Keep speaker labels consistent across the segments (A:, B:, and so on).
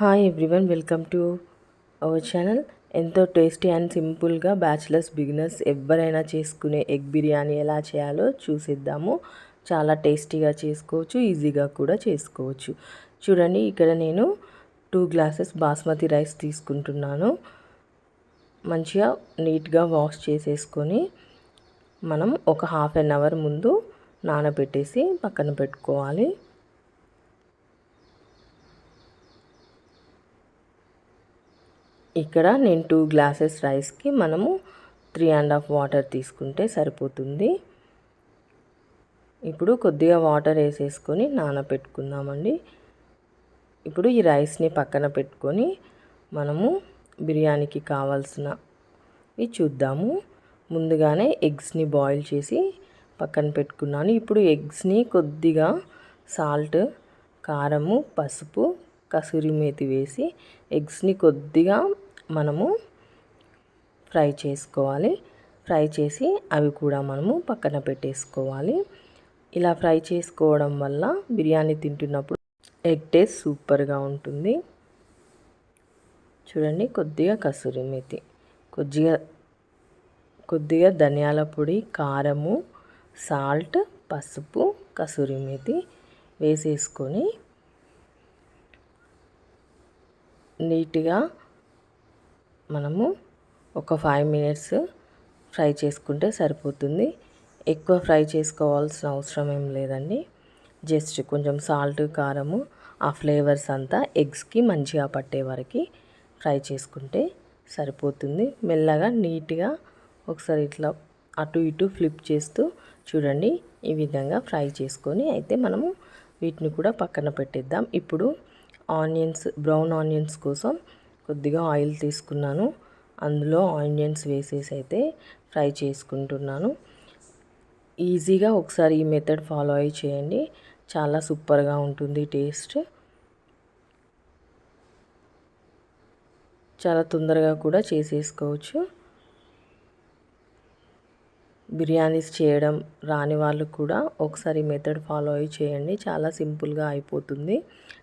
A: Hi everyone welcome to our channel ఎంతో tasty and సింపుల్గా bachelors beginners ఎవరైనా చేసుకునే ఎగ్ బిర్యానీ ఎలా చేయాలో చూసేద్దాము. చాలా టేస్టీగా చేసుకోవచ్చు ఈజీగా కూడా చేసుకోవచ్చు. చూడండి ఇక్కడ నేను టూ గ్లాసెస్ బాస్మతి రైస్ తీసుకుంటున్నాను. మంచిగా నీట్గా వాష్ చేసేసుకొని మనం ఒక హాఫ్ అన్ అవర్ ముందు నానబెట్టేసి పక్కన పెట్టుకోవాలి. ఇక్కడ నేను టూ గ్లాసెస్ రైస్కి మనము త్రీ అండ్ హాఫ్ వాటర్ తీసుకుంటే సరిపోతుంది. ఇప్పుడు కొద్దిగా వాటర్ వేసేసుకొని నానబెట్టుకుందామండి ఇప్పుడు ఈ రైస్ని పక్కన పెట్టుకొని మనము బిర్యానీకి కావాల్సినవి చూద్దాము. ముందుగానే ఎగ్స్ని బాయిల్ చేసి పక్కన పెట్టుకున్నాను. ఇప్పుడు ఎగ్స్ని కొద్దిగా సాల్ట్ కారము పసుపు కసూరి మేతి వేసి ఎగ్స్ని కొద్దిగా మనము ఫ్రై చేసుకోవాలి. ఫ్రై చేసి అవి కూడా మనము పక్కన పెట్టేసుకోవాలి. ఇలా ఫ్రై చేసుకోవడం వల్ల బిర్యానీ తింటున్నప్పుడు ఎగ్ టేస్ట్ సూపర్గా ఉంటుంది. చూడండి కొద్దిగా కసూరి మేతి కొద్దిగా కొద్దిగా ధనియాల పొడి కారము సాల్ట్ పసుపు కసూరి మేతి వేసేసుకొని నీట్గా మనము ఒక ఫైవ్ మినిట్స్ ఫ్రై చేసుకుంటే సరిపోతుంది. ఎక్కువ ఫ్రై చేసుకోవాల్సిన అవసరం ఏం లేదండి. జస్ట్ కొంచెం సాల్ట్ కారము ఆ ఫ్లేవర్స్ అంతా ఎగ్స్కి మంచిగా పట్టే వరకు ఫ్రై చేసుకుంటే సరిపోతుంది. మెల్లగా నీట్గా ఒకసారి ఇట్లా అటు ఇటు ఫ్లిప్ చేస్తూ చూడండి ఈ విధంగా ఫ్రై చేసుకొని అయితే మనము వీటిని కూడా పక్కన పెట్టేద్దాం. ఇప్పుడు ఆనియన్స్ బ్రౌన్ ఆనియన్స్ కోసం కొద్దిగా ఆయిల్ తీసుకున్నాను. అందులో ఆనియన్స్ వేసేసి అయితే ఫ్రై చేసుకుంటున్నాను. ఈజీగా ఒకసారి ఈ మెథడ్ ఫాలో అయ్యి చేయండి. చాలా సూపర్గా ఉంటుంది టేస్ట్. చాలా తొందరగా కూడా చేసేసుకోవచ్చు. బిర్యానీస్ చేయడం రాని వాళ్ళు కూడా ఒకసారి మెథడ్ ఫాలో అయ్యి చేయండి. చాలా సింపుల్గా అయిపోతుంది.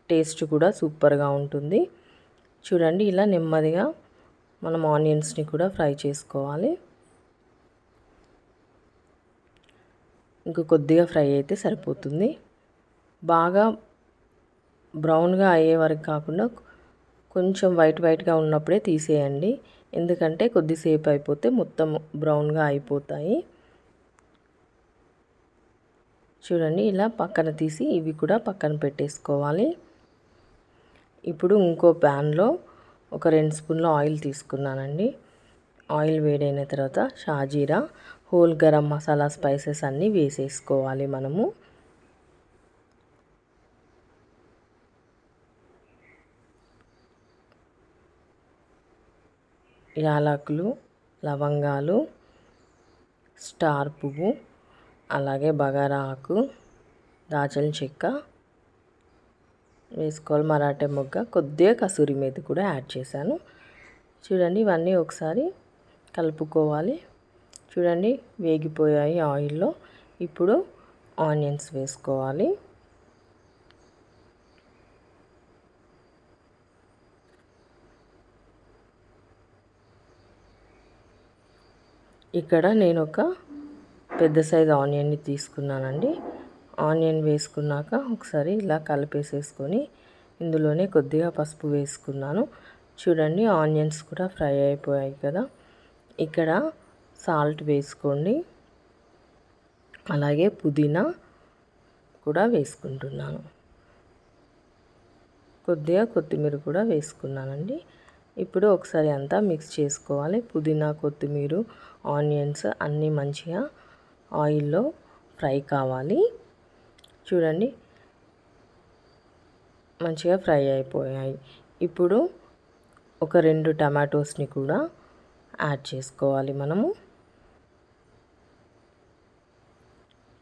A: టేస్ట్ కూడా సూపర్గా ఉంటుంది. చూడండి ఇలా నెమ్మదిగా మనం ఆనియన్స్ని కూడా ఫ్రై చేసుకోవాలి. ఇంకా కొద్దిగా ఫ్రై అయితే సరిపోతుంది. బాగా బ్రౌన్గా అయ్యే వరకు కాకుండా కొంచెం వైట్ వైట్గా ఉన్నప్పుడే తీసేయండి. ఎందుకంటే కొద్దిసేపు అయిపోతే మొత్తం బ్రౌన్గా అయిపోతాయి. చూడండి ఇలా పక్కన తీసి ఇవి కూడా పక్కన పెట్టేసుకోవాలి. ఇప్పుడు ఇంకో ప్యాన్లో ఒక రెండు స్పూన్ల ఆయిల్ తీసుకున్నానండి. ఆయిల్ వేడైన తర్వాత షాజీరా హోల్ గరం మసాలా స్పైసెస్ అన్నీ వేసేసుకోవాలి మనము. యాలకులు లవంగాలు స్టార్ పువ్వు అలాగే బగారా ఆకు దాచిన చెక్క వేసుకోవాలి మరాఠీ మొగ్గ. కొద్దిగా కసూరి మేతి కూడా యాడ్ చేశాను. చూడండి ఇవన్నీ ఒకసారి కలుపుకోవాలి. చూడండి వేగిపోయాయి ఆయిల్లో. ఇప్పుడు ఆనియన్స్ వేసుకోవాలి. ఇక్కడ నేను ఒక పెద్ద సైజు ఆనియన్ని తీసుకున్నానండి. ఆనియన్ వేసుకున్నాక ఒకసారి ఇలా కలిపేసేసుకొని ఇందులోనే కొద్దిగా పసుపు వేసుకున్నాను. చూడండి ఆనియన్స్ కూడా ఫ్రై అయిపోయాయి కదా. ఇక్కడ సాల్ట్ వేసుకోండి. అలాగే పుదీనా కూడా వేసుకుంటున్నాను. కొద్దిగా కొత్తిమీర కూడా వేసుకున్నానండి. ఇప్పుడు ఒకసారి అంతా మిక్స్ చేసుకోవాలి. పుదీనా కొత్తిమీర ఆనియన్స్ అన్నీ మంచిగా ఆయిల్లో ఫ్రై కావాలి. చూడండి. మంచిగా ఫ్రై అయిపోయాయి. ఇప్పుడు ఒక రెండు టమాటోస్ని కూడా యాడ్ చేసుకోవాలి మనము.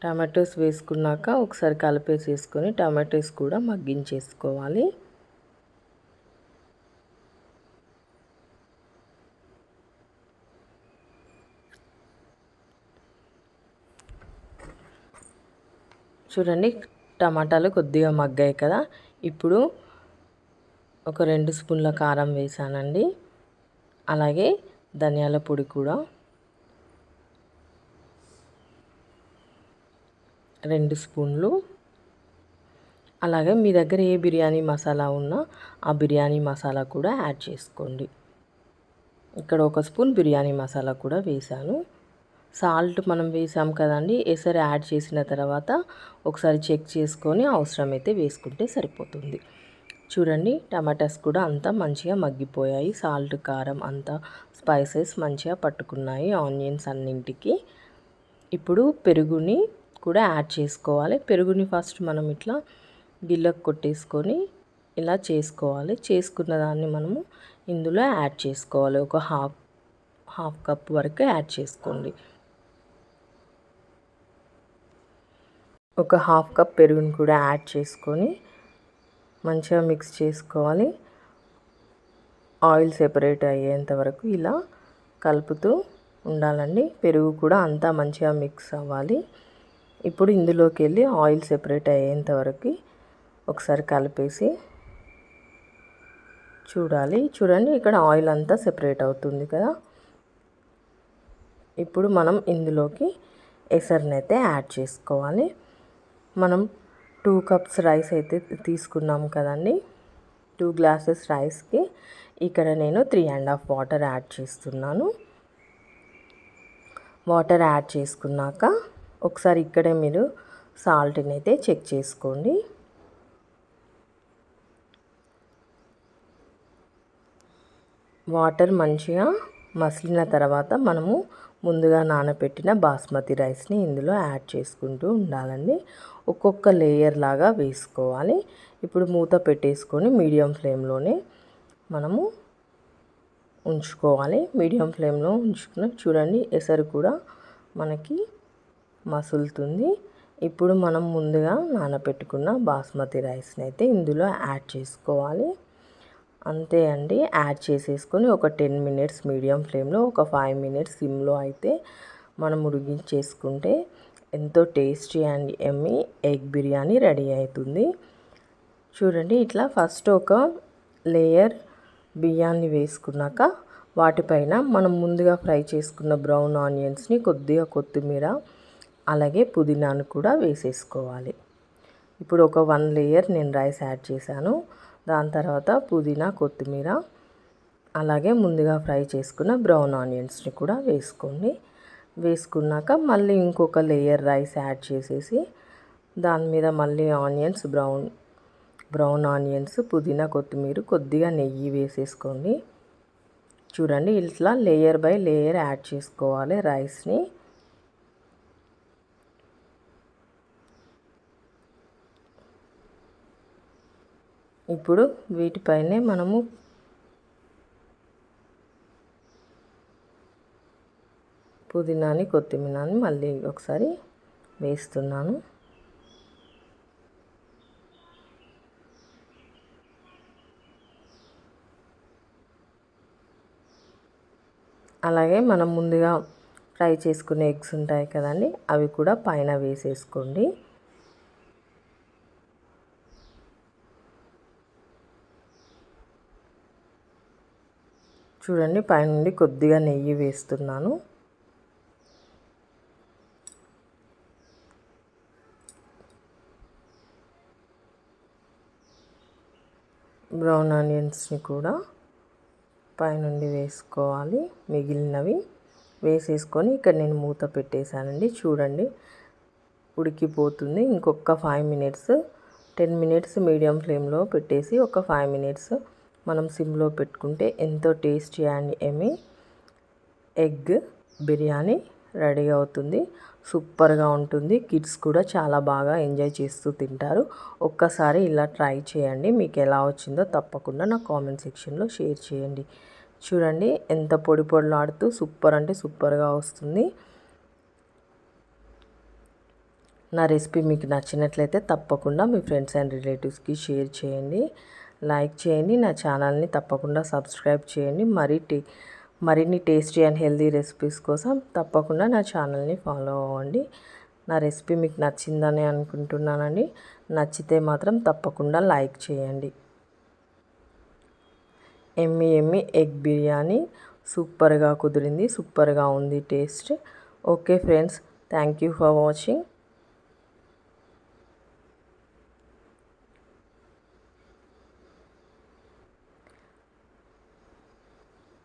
A: టమాటోస్ వేసుకున్నాక ఒకసారి కలిపేసేసుకొని టమాటోస్ కూడా మగ్గించేసుకోవాలి. చూడండి టమాటాలు కొద్దిగా మగ్గాయి కదా. ఇప్పుడు ఒక రెండు స్పూన్ల కారం వేసానండి. అలాగే ధనియాల పొడి కూడా. రెండు స్పూన్లు. అలాగే మీ దగ్గర ఏ బిర్యానీ మసాలా ఉన్నా ఆ బిర్యానీ మసాలా కూడా యాడ్ చేసుకోండి. ఇక్కడ ఒక స్పూన్ బిర్యానీ మసాలా కూడా వేసాను. సాల్ట్ మనం వేసాం కదండి ఎసరు యాడ్ చేసిన తర్వాత ఒకసారి చెక్ చేసుకొని అవసరమైతే వేసుకుంటే సరిపోతుంది. చూడండి టమాటాస్ కూడా అంతా మంచిగా మగ్గిపోయాయి. సాల్ట్ కారం అంతా స్పైసెస్ మంచిగా పట్టుకున్నాయి ఆనియన్స్ అన్నింటికి. ఇప్పుడు పెరుగుని కూడా యాడ్ చేసుకోవాలి. పెరుగుని ఫస్ట్ మనం ఇట్లా గిల్లకు కొట్టేసుకొని ఇలా చేసుకోవాలి. చేసుకున్న దాన్ని మనము ఇందులో యాడ్ చేసుకోవాలి. ఒక హాఫ్ హాఫ్ కప్ వరకు యాడ్ చేసుకోండి. ఒక హాఫ్ కప్ పెరుగును కూడా యాడ్ చేసుకొని మంచిగా మిక్స్ చేసుకోవాలి. ఆయిల్ సెపరేట్ అయ్యేంత వరకు ఇలా కలుపుతూ ఉండాలండి. పెరుగు కూడా అంతా మంచిగా మిక్స్ అవ్వాలి. ఇప్పుడు ఇందులోకి వెళ్ళి ఆయిల్ సెపరేట్ అయ్యేంత వరకు ఒకసారి కలిపేసి చూడాలి. చూడండి ఇక్కడ ఆయిల్ అంతా సెపరేట్ అవుతుంది కదా. ఇప్పుడు మనం ఇందులోకి ఎసరినైతే యాడ్ చేసుకోవాలి. మనం టూ కప్స్ రైస్ అయితే తీసుకున్నాం కదండి. టూ గ్లాసెస్ రైస్కి ఇక్కడ నేను three and half water add చేస్తున్నాను. వాటర్ యాడ్ చేసుకున్నాక ఒకసారి ఇక్కడే మీరు సాల్ట్ని అయితే చెక్ చేసుకోండి. వాటర్ మంచిగా మసిలిన తర్వాత మనము ముందుగా నానబెట్టిన బాస్మతి రైస్ని ఇందులో యాడ్ చేసుకుంటూ ఉండాలండి. ఒక్కొక్క లేయర్ లాగా వేసుకోవాలి. ఇప్పుడు మూత పెట్టేసుకొని మీడియం ఫ్లేమ్లోనే మనము ఉంచుకోవాలి. మీడియం ఫ్లేమ్లో ఉంచుకుని చూడండి ఎసరు కూడా మనకి మసులుతుంది. ఇప్పుడు మనం ముందుగా నానబెట్టుకున్న బాస్మతి రైస్ని అయితే ఇందులో యాడ్ చేసుకోవాలి. అంతే అండి. యాడ్ చేసేసుకొని ఒక టెన్ మినిట్స్ మీడియం ఫ్లేమ్లో ఒక ఫైవ్ మినిట్స్ సిమ్లో అయితే మనం ఉడిగించేసుకుంటే ఎంతో tasty and yummy egg biryani ready అవుతుంది. చూడండి ఇట్లా ఫస్ట్ ఒక లేయర్ బియ్యాన్ని వేసుకున్నాక వాటిపైన మనం ముందుగా ఫ్రై చేసుకున్న బ్రౌన్ ఆనియన్స్ని కొద్దిగా కొత్తిమీర అలాగే పుదీనాను కూడా వేసేసుకోవాలి. ఇప్పుడు ఒక వన్ లేయర్ నేను రైస్ యాడ్ చేశాను. దాని తర్వాత పుదీనా కొత్తిమీర అలాగే ముందుగా ఫ్రై చేసుకున్న బ్రౌన్ ఆనియన్స్ని కూడా వేసుకోండి. వేసుకున్నాక మళ్ళీ ఇంకొక లేయర్ రైస్ యాడ్ చేసేసి దాని మీద మళ్ళీ ఆనియన్స్ బ్రౌన్ బ్రౌన్ ఆనియన్స్ పుదీనా కొత్తిమీర కొద్దిగా నెయ్యి వేసేసుకోండి. చూడండి ఇట్లా లేయర్ బై లేయర్ యాడ్ చేసుకోవాలి రైస్ని. ఇప్పుడు వీటిపైనే మనము పుదీనాని కొత్తిమీరని మళ్ళీ ఒకసారి వేస్తున్నాను. అలాగే మనం ముందుగా ఫ్రై చేసుకునే ఎగ్స్ ఉంటాయి కదండి అవి కూడా పైన వేసేసుకోండి. చూడండి పైనుండి కొద్దిగా నెయ్యి వేస్తున్నాను. బ్రౌన్ ఆనియన్స్ని కూడా పైనుండి వేసుకోవాలి మిగిలినవి వేసేసుకొని ఇక్కడ నేను మూత పెట్టేశానండి. చూడండి ఉడికిపోతుంది. ఇంకొక five minutes ten minutes medium ఫ్లేమ్లో పెట్టేసి ఒక ఫైవ్ మినిట్స్ మనం సిమ్లో పెట్టుకుంటే ఎంతో tasty and yummy egg biryani ready అవుతుంది. సూపర్గా ఉంటుంది. కిడ్స్ కూడా చాలా బాగా ఎంజాయ్ చేస్తూ తింటారు. ఒక్కసారి ఇలా ట్రై చేయండి. మీకు ఎలా వచ్చిందో తప్పకుండా నా కామెంట్ సెక్షన్లో షేర్ చేయండి. చూడండి ఎంత పొడి పొడిలాడుతూ సూపర్ అంటే సూపర్గా వస్తుంది. నా రెసిపీ మీకు నచ్చినట్లయితే తప్పకుండా మీ ఫ్రెండ్స్ అండ్ రిలేటివ్స్కి షేర్ చేయండి. లైక్ చేయండి నా ఛానల్ని తప్పకుండా సబ్స్క్రైబ్ చేయండి. మరీ టే మరిన్ని టేస్టీ అండ్ హెల్దీ రెసిపీస్ కోసం తప్పకుండా నా ఛానల్ని ఫాలో అవ్వండి. నా రెసిపీ మీకు నచ్చిందని అనుకుంటున్నానండి. నచ్చితే మాత్రం తప్పకుండా లైక్ చేయండి. ఎమ్మి ఎమ్మి ఎగ్ బిర్యానీ సూపర్గా కుదిరింది సూపర్గా ఉంది taste. Okay friends thank you for watching.